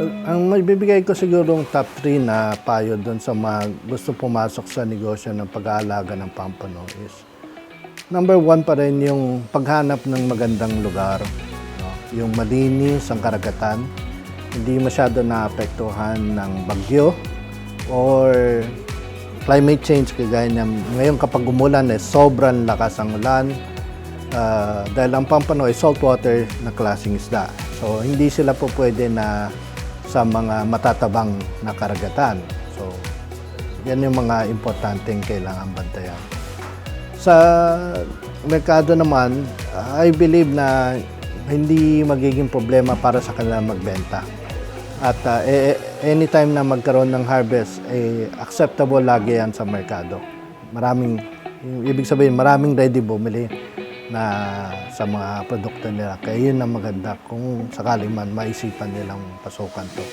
Ang magbibigay ko siguro top 3 na payo doon sa mga gusto pumasok sa negosyo ng pag-aalaga ng pampano is number one pa rin yung paghanap ng magandang lugar. No? Yung malinis ang karagatan, hindi masyado naapektuhan ng bagyo or climate change kagaya niya. Ngayon kapag umulan, eh, sobrang lakas ang ulan. Ah, dahil ang pampano ay saltwater na klaseng isda. So, hindi sila po pwede na sa mga matatabang na karagatan. So, yan yung mga importanteng kailangan bantayan. Sa merkado naman, I believe na hindi magiging problema para sa kanila magbenta. At uh, anytime na magkaroon ng harvest, eh, acceptable lagi yan sa merkado. Maraming, ibig sabihin, maraming ready bumili na sa mga produkto nila. Kaya yun ang maganda kung sakali man maisipan nilang pasukan to.